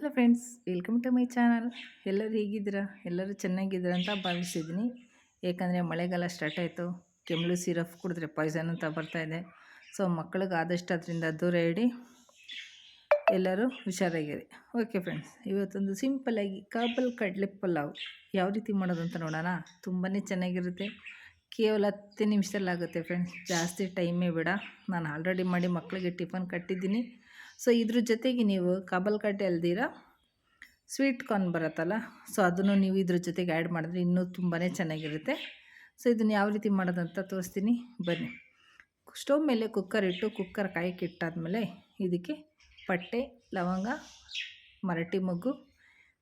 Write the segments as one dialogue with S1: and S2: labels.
S1: Hello friends, welcome to my channel. ಎಲ್ಲರೂ ಹೇಗಿದ್ದೀರಾ? ಎಲ್ಲರೂ ಚೆನ್ನಾಗಿದ್ದೀರಾ ಅಂತ ಭಾವಿಸಿದ್ದೀನಿ. ಏಕೆಂದರೆ ಮಳೆಗಾಲ ಸ್ಟಾರ್ಟ್ ಆಯಿತು. ಕೆಮ್ಮಳು ಸಿರಫ್ ಕುಡಿದ್ರೆ ಪಾಯ್ಸನ್ ಅಂತ ಬರ್ತಾಯಿದೆ ಸೊ ಮಕ್ಕಳಿಗೆ ಆದಷ್ಟು ಅದರಿಂದ ದೂರ ಇಡಿ. ಎಲ್ಲರೂ ಹುಷಾರಾಗಿರಿ. ಓಕೆ ಫ್ರೆಂಡ್ಸ್ ಇವತ್ತೊಂದು ಸಿಂಪಲ್ಲಾಗಿ ಕಾಬಲ್ ಕಡಲೆ ಪಲಾವ್ ಯಾವ ರೀತಿ ಮಾಡೋದು ಅಂತ ನೋಡೋಣ? ತುಂಬಾ ಚೆನ್ನಾಗಿರುತ್ತೆ. ಕೇವಲ ಹತ್ತು ನಿಮಿಷದಲ್ಲಾಗುತ್ತೆ ಫ್ರೆಂಡ್ಸ್ ಜಾಸ್ತಿ ಟೈಮೇ ಬೇಡ. ನಾನು ಆಲ್ರೆಡಿ ಮಾಡಿ ಮಕ್ಕಳಿಗೆ ಟಿಫನ್ ಕಟ್ಟಿದ್ದೀನಿ. ಸೊ ಇದ್ರ ಜೊತೆಗೆ ನೀವು ಕಾಬಲ್ ಕಟ್ಟೆ ಅಲ್ದಿರ ಸ್ವೀಟ್ ಕಾರ್ನ್ ಬರುತ್ತಲ್ಲ ಸೊ ಅದನ್ನು ನೀವು ಇದ್ರ ಜೊತೆಗೆ ಆ್ಯಡ್ ಮಾಡಿದ್ರೆ ಇನ್ನೂ ತುಂಬಾ ಚೆನ್ನಾಗಿರುತ್ತೆ. ಸೊ ಇದನ್ನು ಯಾವ ರೀತಿ ಮಾಡೋದಂತ ತೋರಿಸ್ತೀನಿ. ಬನ್ನಿ. ಸ್ಟವ್ ಮೇಲೆ ಕುಕ್ಕರ್ ಇಟ್ಟು ಕುಕ್ಕರ್ ಕಾಯಕ್ಕೆ ಇಟ್ಟಾದಮೇಲೆ ಇದಕ್ಕೆ ಪಟ್ಟೆ, ಲವಂಗ, ಮರಟಿ ಮೊಗ್ಗು.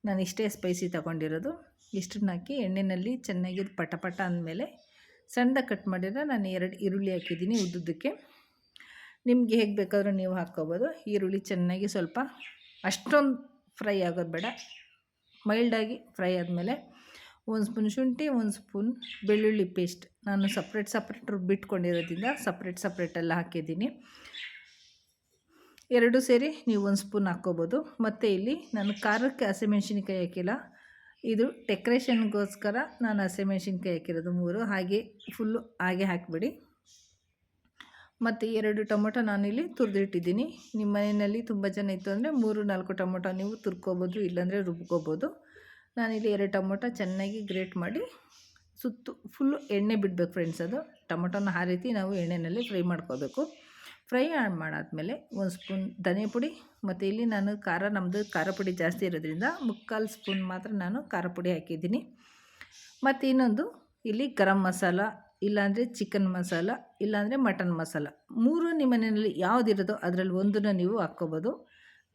S1: ನಾನು ಇಷ್ಟೇ ಸ್ಪೈಸಿ ತಗೊಂಡಿರೋದು. ಇಷ್ಟನ್ನ ಹಾಕಿ ಎಣ್ಣೆಯಲ್ಲಿ ಚೆನ್ನಾಗಿ ಪಟ ಪಟ ಅಂದಮೇಲೆ ಸಣ್ಣ ಕಟ್ ಮಾಡಿದ್ರೆ ನಾನು ಎರಡು ಈರುಳ್ಳಿ ಹಾಕಿದ್ದೀನಿ ಉದ್ದುದ್ದಕ್ಕೆ. ನಿಮ್ಗೆ ಹೇಗೆ ಬೇಕಾದರೂ ನೀವು ಹಾಕ್ಕೋಬೋದು. ಈರುಳ್ಳಿ ಚೆನ್ನಾಗಿ ಸ್ವಲ್ಪ ಅಷ್ಟೊಂದು ಫ್ರೈ ಆಗೋದು ಬೇಡ. ಮೈಲ್ಡಾಗಿ ಫ್ರೈ ಆದಮೇಲೆ ಒಂದು ಸ್ಪೂನ್ ಶುಂಠಿ, ಒಂದು ಸ್ಪೂನ್ ಬೆಳ್ಳುಳ್ಳಿ ಪೇಸ್ಟ್. ನಾನು ಸಪ್ರೇಟ್ ಸಪ್ರೇಟ್ ರುಬ್ಬಿಟ್ಕೊಂಡಿರೋದ್ರಿಂದ ಸಪ್ರೇಟ್ ಸಪ್ರೇಟಲ್ಲಿ ಹಾಕಿದ್ದೀನಿ. ಎರಡು ಸೇರಿ ನೀವು ಒಂದು ಸ್ಪೂನ್ ಹಾಕ್ಕೋಬೋದು. ಮತ್ತು ಇಲ್ಲಿ ನಾನು ಖಾರಕ್ಕೆ ಹಸಿಮೆಣ್ಸಿನ್ಕಾಯಿ ಹಾಕಿಲ್ಲ. ಇದು ಡೆಕ್ರೇಷನ್ಗೋಸ್ಕರ ನಾನು ಹಸಿಮೆಣ್ಸಿನ್ಕಾಯಿ ಹಾಕಿರೋದು ಮೂರು. ಹಾಗೆ ಫುಲ್ಲು ಹಾಗೆ ಹಾಕಿಬಿಡಿ. ಮತ್ತು ಎರಡು ಟೊಮೊಟೊ ನಾನಿಲ್ಲಿ ತುರಿದಿಟ್ಟಿದ್ದೀನಿ. ನಿಮ್ಮ ಮನೆಯಲ್ಲಿ ತುಂಬ ಜನ ಇತ್ತು ಅಂದರೆ ಮೂರು, ನಾಲ್ಕು ಟೊಮೊಟೊ ನೀವು ತುರ್ಕೋಬೋದು, ಇಲ್ಲಾಂದರೆ ರುಬ್ಕೋಬೋದು. ನಾನಿಲ್ಲಿ ಎರಡು ಟೊಮೊಟೊ ಚೆನ್ನಾಗಿ ಗ್ರೇಟ್ ಮಾಡಿ ಸುತ್ತು ಫುಲ್ಲು ಎಣ್ಣೆ ಬಿಡಬೇಕು ಫ್ರೆಂಡ್ಸ್ ಅದು. ಟೊಮೊಟೊನ ಆ ರೀತಿ ನಾವು ಎಣ್ಣೆಯಲ್ಲಿ ಫ್ರೈ ಮಾಡ್ಕೋಬೇಕು. ಫ್ರೈ ಮಾಡಾದಮೇಲೆ ಒಂದು ಸ್ಪೂನ್ ಧನಿಯಾ ಪುಡಿ ಮತ್ತು ಇಲ್ಲಿ ನಾನು ಖಾರ ನಮ್ಮದು ಖಾರ ಪುಡಿ ಜಾಸ್ತಿ ಇರೋದ್ರಿಂದ ಮುಕ್ಕಾಲು ಸ್ಪೂನ್ ಮಾತ್ರ ನಾನು ಖಾರ ಪುಡಿ ಹಾಕಿದ್ದೀನಿ. ಮತ್ತು ಇನ್ನೊಂದು, ಇಲ್ಲಿ ಗರಂ ಮಸಾಲ ಇಲ್ಲಾಂದರೆ ಚಿಕನ್ ಮಸಾಲ, ಇಲ್ಲಾಂದರೆ ಮಟನ್ ಮಸಾಲ. ಮೂರು ನಿಮ್ಮ ಮನೆಯಲ್ಲಿ ಯಾವುದಿರೋದೋ ಅದರಲ್ಲಿ ಒಂದನ್ನು ನೀವು ಹಾಕ್ಕೋಬೋದು.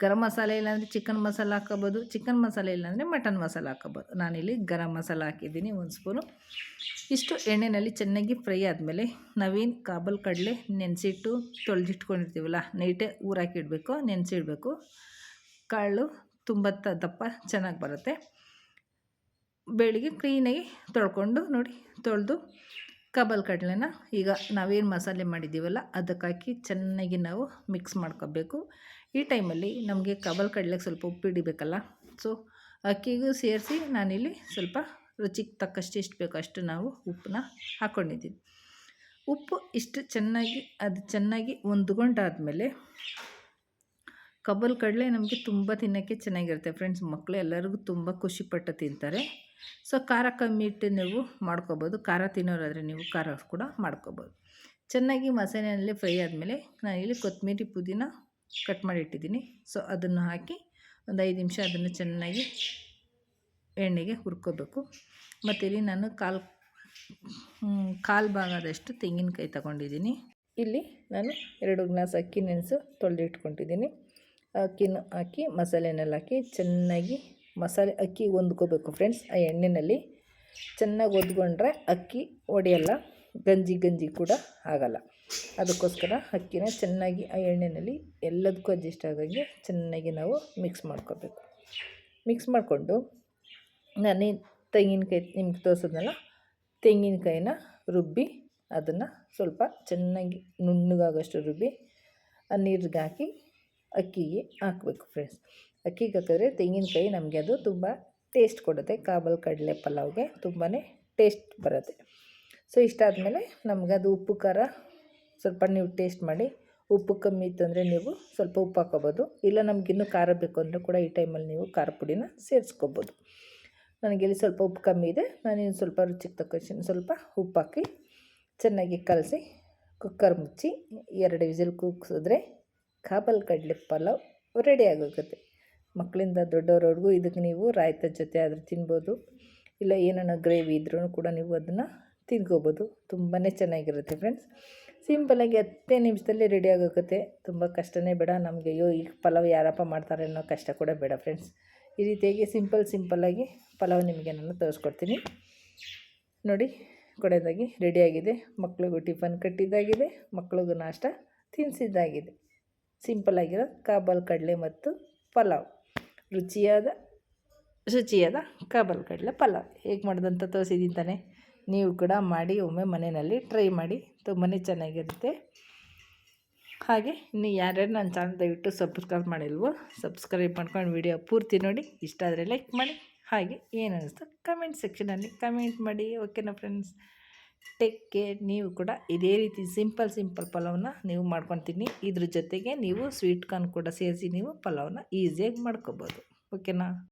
S1: ಗರಂ ಮಸಾಲೆ ಇಲ್ಲಾಂದರೆ ಚಿಕನ್ ಮಸಾಲ ಹಾಕ್ಕೋಬೋದು, ಚಿಕನ್ ಮಸಾಲೆ ಇಲ್ಲಾಂದರೆ ಮಟನ್ ಮಸಾಲ ಹಾಕ್ಕೋಬೋದು. ನಾನಿಲ್ಲಿ ಗರಂ ಮಸಾಲ ಹಾಕಿದ್ದೀನಿ ಒಂದು ಸ್ಪೂನು. ಇಷ್ಟು ಎಣ್ಣೆಯಲ್ಲಿ ಚೆನ್ನಾಗಿ ಫ್ರೈ ಆದಮೇಲೆ ನಾವೇನು ಕಾಬಲ್ ಕಡಲೆ ನೆನೆಸಿಟ್ಟು ತೊಳೆದಿಟ್ಕೊಂಡಿರ್ತೀವಲ್ಲ ನೈಟೇ ಊರಾಕಿಡಬೇಕು, ನೆನೆಸಿಡಬೇಕು. ಕಾಳು ತುಂಬ ದಪ್ಪ ಚೆನ್ನಾಗಿ ಬರುತ್ತೆ. ಬೆಳಿಗ್ಗೆ ಕ್ಲೀನಾಗಿ ತೊಳ್ಕೊಂಡು ನೋಡಿ, ತೊಳೆದು ಕಬಲ್ ಕಡಲೆನ ಈಗ ನಾವೇನು ಮಸಾಲೆ ಮಾಡಿದ್ದೀವಲ್ಲ ಅದಕ್ಕೆ ಹಾಕಿ ಚೆನ್ನಾಗಿ ನಾವು ಮಿಕ್ಸ್ ಮಾಡ್ಕೋಬೇಕು. ಈ ಟೈಮಲ್ಲಿ ನಮಗೆ ಕಬಲ್ ಕಡಲೆಗೆ ಸ್ವಲ್ಪ ಉಪ್ಪು ಹಿಡಿಬೇಕಲ್ಲ ಸೊ ಅಕ್ಕಿಗೂ ಸೇರಿಸಿ ನಾನಿಲ್ಲಿ ಸ್ವಲ್ಪ ರುಚಿಗೆ ತಕ್ಕಷ್ಟು ಎಷ್ಟು ಬೇಕೋ ಅಷ್ಟು ನಾವು ಉಪ್ಪನ್ನ ಹಾಕ್ಕೊಂಡಿದ್ದೀವಿ ಉಪ್ಪು ಇಷ್ಟು ಚೆನ್ನಾಗಿ, ಅದು ಚೆನ್ನಾಗಿ ಹೊಂದ್ಕೊಂಡಾದಮೇಲೆ ಕಬಲ್ ಕಡಲೆ ನಮಗೆ ತುಂಬ ತಿನ್ನೋಕ್ಕೆ ಚೆನ್ನಾಗಿರುತ್ತೆ. ಫ್ರೆಂಡ್ಸ್ ಮಕ್ಕಳು ಎಲ್ಲರಿಗೂ ತುಂಬ ಖುಷಿಪಟ್ಟು ತಿಂತಾರೆ. ಸೊ ಖಾರ ಕಮ್ಮಿ ಇಟ್ಟು ನೀವು ಮಾಡ್ಕೋಬೋದು. ಖಾರ ತಿನ್ನೋರಾದರೆ ನೀವು ಖಾರ ಕೂಡ ಮಾಡ್ಕೋಬೋದು. ಚೆನ್ನಾಗಿ ಮಸಾಲೆಯಲ್ಲಿ ಫ್ರೈ ಆದಮೇಲೆ ನಾನು ಇಲ್ಲಿ ಕೊತ್ತಂಬರಿ ಪುದೀನ ಕಟ್ ಮಾಡಿ ಇಟ್ಟಿದ್ದೀನಿ. ಸೊ ಅದನ್ನು ಹಾಕಿ ಒಂದು ಐದು ನಿಮಿಷ ಅದನ್ನು ಚೆನ್ನಾಗಿ ಎಣ್ಣೆಗೆ ಹುರ್ಕೋಬೇಕು. ಮತ್ತು ಇಲ್ಲಿ ನಾನು ಕಾಲು ಕಾಲು ಭಾಗದಷ್ಟು ತೆಂಗಿನಕಾಯಿ ತಗೊಂಡಿದ್ದೀನಿ. ಇಲ್ಲಿ ನಾನು ಎರಡು ಗ್ಲಾಸ್ ಅಕ್ಕಿ ನೆನೆಸು ತೊಳೆದಿಟ್ಕೊಂಡಿದ್ದೀನಿ. ಅಕ್ಕಿನ ಹಾಕಿ ಮಸಾಲೆನೆಲ್ಲ ಹಾಕಿ ಚೆನ್ನಾಗಿ ಮಸಾಲೆ ಅಕ್ಕಿ ಹೊಂದ್ಕೋಬೇಕು ಫ್ರೆಂಡ್ಸ್ ಆ ಎಣ್ಣೆಯಲ್ಲಿ ಚೆನ್ನಾಗಿ ಒದ್ಕೊಂಡ್ರೆ ಅಕ್ಕಿ ಒಡೆಯಲ್ಲ, ಗಂಜಿ ಗಂಜಿ ಕೂಡ ಆಗಲ್ಲ. ಅದಕ್ಕೋಸ್ಕರ ಅಕ್ಕಿನ ಚೆನ್ನಾಗಿ ಆ ಎಣ್ಣೆಯಲ್ಲಿ ಎಲ್ಲದಕ್ಕೂ ಅಡ್ಜಸ್ಟ್ ಆಗೋಂಗೆ ಚೆನ್ನಾಗಿ ನಾವು ಮಿಕ್ಸ್ ಮಾಡ್ಕೋಬೇಕು. ಮಿಕ್ಸ್ ಮಾಡಿಕೊಂಡು ನಾನೇ ತೆಂಗಿನಕಾಯಿ ನಿಮ್ಗೆ ತೋರಿಸಿದ್ನಲ್ಲ ತೆಂಗಿನಕಾಯಿನ ರುಬ್ಬಿ ಅದನ್ನು ಸ್ವಲ್ಪ ಚೆನ್ನಾಗಿ ನುಣ್ಣಗಾಗೋಷ್ಟು ರುಬ್ಬಿ ಆ ನೀರಿಗೆ ಹಾಕಿ ಅಕ್ಕಿಗೆ ಹಾಕಬೇಕು ಫ್ರೆಂಡ್ಸ್ ಅಕ್ಕಿಗೆ ಹಾಕಿದ್ರೆ ತೆಂಗಿನಕಾಯಿ ನಮಗೆ ಅದು ತುಂಬ ಟೇಸ್ಟ್ ಕೊಡುತ್ತೆ. ಕಾಬಲ್ ಕಡಲೆ ಪಲಾವ್ಗೆ ತುಂಬಾ ಟೇಸ್ಟ್ ಬರುತ್ತೆ. ಸೊ ಇಷ್ಟಾದಮೇಲೆ ನಮ್ಗೆ ಅದು ಉಪ್ಪು, ಖಾರ ಸ್ವಲ್ಪ ನೀವು ಟೇಸ್ಟ್ ಮಾಡಿ. ಉಪ್ಪು ಕಮ್ಮಿ ಇತ್ತು ಅಂದರೆ ನೀವು ಸ್ವಲ್ಪ ಉಪ್ಪು ಹಾಕೋಬೋದು ಇಲ್ಲ ನಮಗಿನ್ನೂ ಖಾರ ಬೇಕು ಅಂದರೆ ಕೂಡ ಈ ಟೈಮಲ್ಲಿ ನೀವು ಖಾರ ಪುಡಿನ ಸೇರಿಸ್ಕೋಬೋದು. ನನಗಿಲ್ಲಿ ಸ್ವಲ್ಪ ಉಪ್ಪು ಕಮ್ಮಿ ಇದೆ. ನಾನಿನ್ನು ಸ್ವಲ್ಪ ರುಚಿಗೆ ತಕ್ಕ ಸ್ವಲ್ಪ ಉಪ್ಪು ಹಾಕಿ ಚೆನ್ನಾಗಿ ಕಲಸಿ ಕುಕ್ಕರ್ ಮುಚ್ಚಿ ಎರಡು ವಿಸಿಲ್ ಕೂಗಿಸಿದ್ರೆ ಕಾಬಲ್ ಕಡಲೆ ಪಲಾವ್ ರೆಡಿ ಆಗೋಗುತ್ತೆ. ಮಕ್ಕಳಿಂದ ದೊಡ್ಡವರವರೆಗೂ ಇದಕ್ಕೆ ನೀವು ರಾಯ್ತದ ಜೊತೆ ಆದರೂ ತಿನ್ಬೋದು. ಇಲ್ಲ ಏನನ್ನ ಗ್ರೇವಿ ಇದ್ರೂ ಕೂಡ ನೀವು ಅದನ್ನು ತಿನ್ಕೋಬೋದು. ತುಂಬಾ ಚೆನ್ನಾಗಿರುತ್ತೆ ಫ್ರೆಂಡ್ಸ್. ಸಿಂಪಲಾಗಿ ಹತ್ತೇ ನಿಮಿಷದಲ್ಲಿ ರೆಡಿ ಆಗೋಗುತ್ತೆ. ತುಂಬ ಕಷ್ಟನೇ ಬೇಡ. ನಮಗೆ ಅಯ್ಯೋ ಈಗ ಪಲಾವ್ ಯಾರಪ್ಪ ಮಾಡ್ತಾರೆ ಅನ್ನೋ ಕಷ್ಟ ಕೂಡ ಬೇಡ ಫ್ರೆಂಡ್ಸ್. ಈ ರೀತಿಯಾಗಿ ಸಿಂಪಲ್ ಸಿಂಪಲ್ಲಾಗಿ ಪಲಾವ್ ನಿಮಗೆ ನಾನು ತೋರಿಸ್ಕೊಡ್ತೀನಿ. ನೋಡಿ ಕೊಡೋದಾಗಿ ರೆಡಿಯಾಗಿದೆ ಮಕ್ಳಿಗೂ ಟಿಫನ್ ಕಟ್ಟಿದ್ದಾಗಿದೆ. ಮಕ್ಳಿಗೂ ನಾಷ್ಟ ತಿನ್ನಿಸಿದ್ದಾಗಿದೆ ಸಿಂಪಲ್ಲಾಗಿರೋ ಕಾಬಲ್ ಕಡಲೆ ಮತ್ತು ಪಲಾವ್. ರುಚಿಯಾದ ರುಚಿಯಾದ ಕಾಬಲ್ ಕಡಲೆ ಪಲಾವ್. ಹೇಗೆ ಮಾಡೋದಂತ ತೋರಿಸಿದ್ದೀನಿ ತಾನೆ. ನೀವು ಕೂಡ ಮಾಡಿ, ಒಮ್ಮೆ ಮನೆಯಲ್ಲಿ ಟ್ರೈ ಮಾಡಿ ತುಂಬಾ ಚೆನ್ನಾಗಿರುತ್ತೆ. ಹಾಗೆ, ಇನ್ನು ಯಾರ್ಯಾರು ನನ್ನ ಚಾನಲ್ ದಯವಿಟ್ಟು ಸಬ್ಸ್ಕ್ರೈಬ್ ಮಾಡಿಲ್ವೋ ಸಬ್ಸ್ಕ್ರೈಬ್ ಮಾಡ್ಕೊಂಡು ವಿಡಿಯೋ ಪೂರ್ತಿ ನೋಡಿ. ಇಷ್ಟ ಆದರೆ ಲೈಕ್ ಮಾಡಿ. ಹಾಗೆ, ಏನು ಕಮೆಂಟ್ ಸೆಕ್ಷನಲ್ಲಿ ಕಮೆಂಟ್ ಮಾಡಿ ಓಕೆನಾ ಫ್ರೆಂಡ್ಸ್ ಟೇಕ್ ಕೇರ್ ನೀವು ಕೂಡ ಇದೇ ರೀತಿ ಸಿಂಪಲ್ ಸಿಂಪಲ್ ಪಲಾವನ್ನ ನೀವು ಮಾಡ್ಕೊತೀನಿ. ಇದ್ರ ಜೊತೆಗೆ ನೀವು ಸ್ವೀಟ್ ಕಾರ್ನ್ ಕೂಡ ಸೇರಿಸಿ ನೀವು ಪಲಾವ್ನ ಈಸಿಯಾಗಿ ಮಾಡ್ಕೋಬೋದು. ಓಕೆನಾ?